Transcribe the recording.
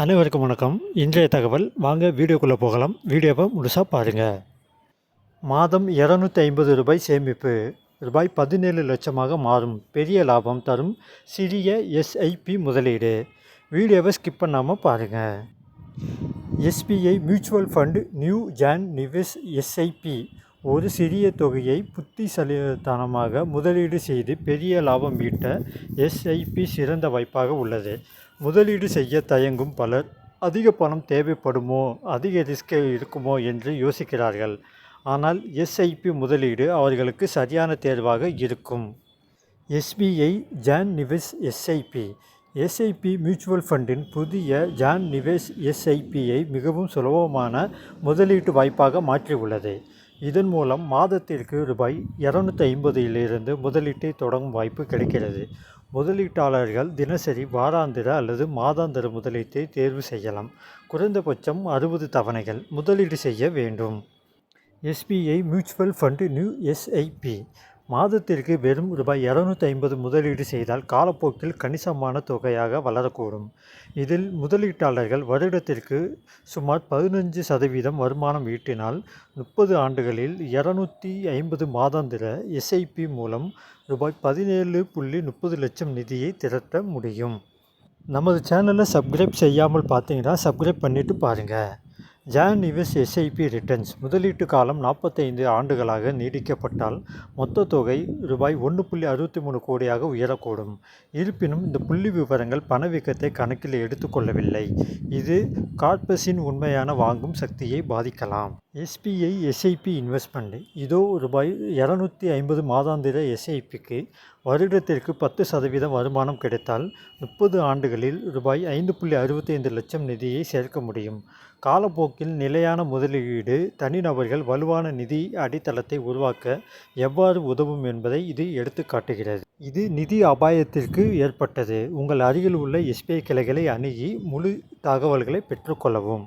அனைவருக்கும் வணக்கம். இன்றைய தகவல் வாங்க வீடியோக்குள்ளே போகலாம். வீடியோவை முழுசாக பாருங்கள் மாதம் இரநூத்தி ஐம்பது ரூபாய் சேமிப்பு. ரூபாய் பதினேழு லட்சமாக மாறும். பெரிய லாபம் தரும் சிறிய எஸ்ஐபி முதலீடு. வீடியோவை ஸ்கிப் பண்ணாமல் பாருங்கள் SBI mutual fund new Jan Nivesh SIP. ஒரு சிறிய தொகையை புத்திசலித்தனமாக முதலீடு செய்து பெரிய லாபம் ஈட்ட எஸ்ஐபி சிறந்த வாய்ப்பாக உள்ளது. முதலீடு செய்ய தயங்கும் பலர் அதிக பணம் தேவைப்படுமோ அதிக ரிஸ்க் இருக்குமோ? என்று யோசிக்கிறார்கள். ஆனால் எஸ்ஐபி முதலீடு அவர்களுக்கு சரியான தேர்வாக இருக்கும். SBI Jan Nivesh SIP SIP mutual ஃபண்டின் புதிய ஜான் நிவேஸ் எஸ்ஐபியை மிகவும் சுலபமான முதலீட்டு வாய்ப்பாக மாற்றியுள்ளது. இதன் மூலம் மாதத்திற்கு ரூபாய் இரநூத்தி ஐம்பதிலிருந்து முதலீட்டை தொடங்கும் வாய்ப்பு கிடைக்கிறது. முதலீட்டாளர்கள் தினசரி வாராந்திர அல்லது மாதாந்திர முதலீட்டை தேர்வு செய்யலாம். குறைந்தபட்சம் அறுபது தவணைகள் முதலீடு செய்ய வேண்டும். SBI mutual fund new SIP மாதத்திற்கு வெறும் ரூபாய் இரநூத்தி ஐம்பது முதலீடு செய்தால் காலப்போக்கில் கணிசமான தொகையாக வளரக்கூடும். இதில் முதலீட்டாளர்கள் வருடத்திற்கு சுமார் பதினஞ்சு சதவீதம் வருமானம் ஈட்டினால் முப்பது ஆண்டுகளில் இரநூத்தி ஐம்பது மாதாந்திர எஸ்ஐபி மூலம் ரூபாய் பதினேழு புள்ளி முப்பது லட்சம் நிதியை திரட்ட முடியும். நமது சேனலை சப்ஸ்கிரைப் செய்யாமல் பார்த்தீங்கன்னா சப்ஸ்கிரைப் பண்ணிவிட்டு பாருங்கள் ஜான் இவஸ் எஸ்ஐபி ரிட்டர்ன்ஸ் முதலீட்டு காலம் நாற்பத்தைந்து ஆண்டுகளாக நீடிக்கப்பட்டால் மொத்த தொகை ரூபாய் ஒன்று புள்ளி அறுபத்தி மூணு கோடியாக உயரக்கூடும். இருப்பினும் இந்த புள்ளி விவரங்கள் பணவீக்கத்தை கணக்கில் எடுத்துக்கொள்ளவில்லை இது கார்பஸின் உண்மையான வாங்கும் சக்தியை பாதிக்கலாம். SBI SIP investment. இதோ ரூபாய் இரநூத்தி ஐம்பது மாதாந்திர எஸ்ஐபிக்கு வருடத்திற்கு பத்து சதவீதம் வருமானம் கிடைத்தால் முப்பது ஆண்டுகளில் ரூபாய் ஐந்து புள்ளி அறுபத்தைந்து லட்சம் நிதியை சேர்க்க முடியும். காலப்போக்கில் நிலையான முதலீடு தனிநபர்கள் வலுவான நிதி அடித்தளத்தை உருவாக்க எவ்வாறு உதவும் என்பதை இது எடுத்து காட்டுகிறது. இது நிதி அபாயத்திற்கு ஏற்பட்டது. உங்கள் அருகில் உள்ள எஸ்பிஐ கிளைகளை அணுகி முழு தகவல்களை பெற்றுக்கொள்ளவும்